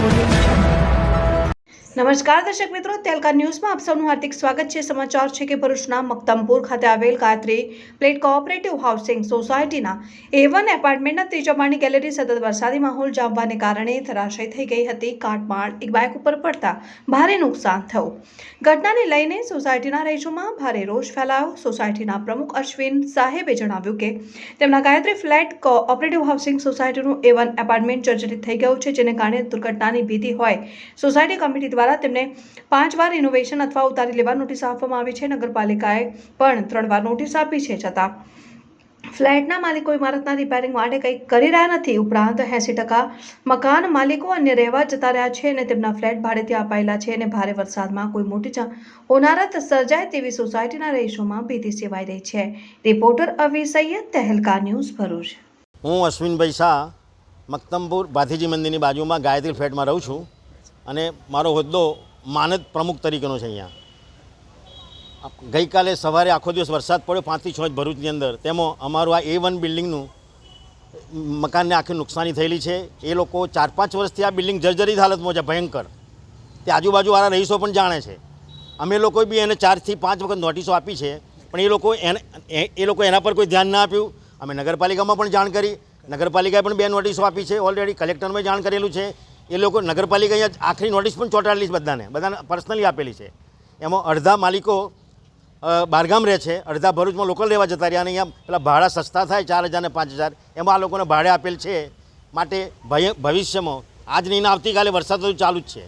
Audio. નમસ્કાર દર્શક મિત્રો, તેલકા ન્યૂઝમાં આપ સૌનું હાર્દિક સ્વાગત છે. સમાચાર છે કે ભરૂચના મક્તમપુર ખાતે આવેલ ગાયત્રી પ્લેટ કોઓપરેટિવ હાઉસિંગ સોસાયટીના એ વન એપાર્ટમેન્ટના ત્રીજા માળની ગેલેરી સતત વરસાદી માહોલ જામવાને કારણે ધરાશય થઈ ગઈ હતી. કાટમાળ એક બાઇક ઉપર પડતા ભારે નુકસાન થયું. ઘટનાને લઈને સોસાયટીના રહીશોમાં ભારે રોષ ફેલાયો. સોસાયટીના પ્રમુખ અશ્વિન સાહેબે જણાવ્યું કે, તેમના ગાયત્રી ફ્લેટ કોઓપરેટિવ હાઉસિંગ સોસાયટીનું એ વન એપાર્ટમેન્ટ જર્જરિત થઈ ગયું છે, જેને કારણે દુર્ઘટનાની ભીતિ હોય. સોસાયટી કમિટી દ્વારા તેમને પાંચ વાર ઇનોવેશન અથવા ઉતારી લેવા નોટિસ આપવામાં આવી છે. નગરપાલિકાએ પણ ત્રણ વાર નોટિસ આપી છે. છતાં ફ્લેટના માલિકો ઇમારતના રિપેરિંગ માટે કંઈ કરી રહ્યા નથી. ઉપરાંત એંસી ટકા મકાન માલિકો અન્ય રહેવા જતા રહ્યા છે અને તેમના ફ્લેટ ભાડેથી અપાયેલા છે અને ભારે વરસાદમાં કોઈ મોટી ઓનારત સર્જાય તેવી સોસાયટીના રહીશોમાં ભીતિ સેવાઈ રહી છે. Reporter Avi Saiyed Tehelka news Bharuch. હું અશ્વિનભાઈ શાહ, મક્તમપુર ભાથીજી મંદિરની બાજુમાં ગાયત્રી ફ્લેટમાં રહું છું. અને મારો હોદ્દો માનદ પ્રમુખ તરીકેનો છે અહીંયા. ગઈકાલે સવારે આખો દિવસ વરસાદ પડ્યો, પાંચથી છ ઇંચ ભરૂચની અંદર. તેમાં અમારું આ એ વન બિલ્ડિંગનું મકાનને આખી નુકસાની થયેલી છે. એ લોકો ચાર પાંચ વર્ષથી આ બિલ્ડિંગ જર્જરિત હાલતમાં છે, ભયંકર. તે આજુબાજુવાળા રહીશો પણ જાણે છે. અમે લોકોએ બી એને ચારથી પાંચ વખત નોટિસો આપી છે, પણ એ લોકો એને, એ લોકો એના પર કોઈ ધ્યાન ના આપ્યું. અમે નગરપાલિકામાં પણ જાણ કરી. નગરપાલિકાએ પણ બે નોટિસો આપી છે. ઓલરેડી કલેક્ટરમાં જાણ કરેલું છે. એ લોકો નગરપાલિકાએ આખરી નોટિસ પણ ચોંટાડેલી છે બધાને. બધાને પર્સનલી આપેલી છે. એમાં અડધા માલિકો બહારગામ રહે છે, અડધા ભરૂચમાં લોકલ રહેવા જતા રહ્યા અને અહીંયા પેલા ભાડા સસ્તા થાય ચાર હજાર ને પાંચ હજાર. એમાં આ લોકોને ભાડે આપેલ છે માટે ભવિષ્યમાં આજ નહીં આવતીકાલે વરસાદ તો ચાલુ જ છે.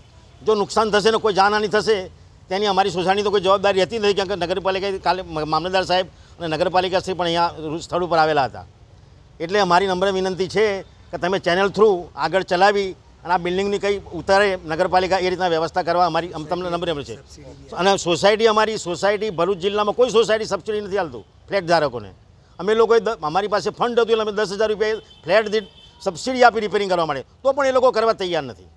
જો નુકસાન થશે ને કોઈ જાનહાની થશે, તેની અમારી સોસાયટી તો કોઈ જવાબદારી હતી નથી કારણ કે નગરપાલિકા કાલે મામલતદાર સાહેબ અને નગરપાલિકા શ્રી પણ અહીંયા સ્થળ ઉપર આવેલા હતા. એટલે અમારી નમ્ર વિનંતી છે કે તમે ચેનલ થ્રુ આગળ ચલાવી અને આ બિલ્ડિંગની કંઈ ઉતારે નગરપાલિકા એ રીતના વ્યવસ્થા કરવા અમારી અમ તમને નંબર એમ છે. અને સોસાયટી અમારી સોસાયટી ભરૂચ જિલ્લામાં કોઈ સોસાયટી સબસિડી નથી હાલતું ફ્લેટ ધારકોને. અમે લોકોએ અમારી પાસે ફંડ હતું એટલે અમે દસ હજાર રૂપિયા ફ્લેટ દીઠ સબસિડી આપી રિપેરિંગ કરવા માટે. તો પણ એ લોકો કરવા તૈયાર નથી.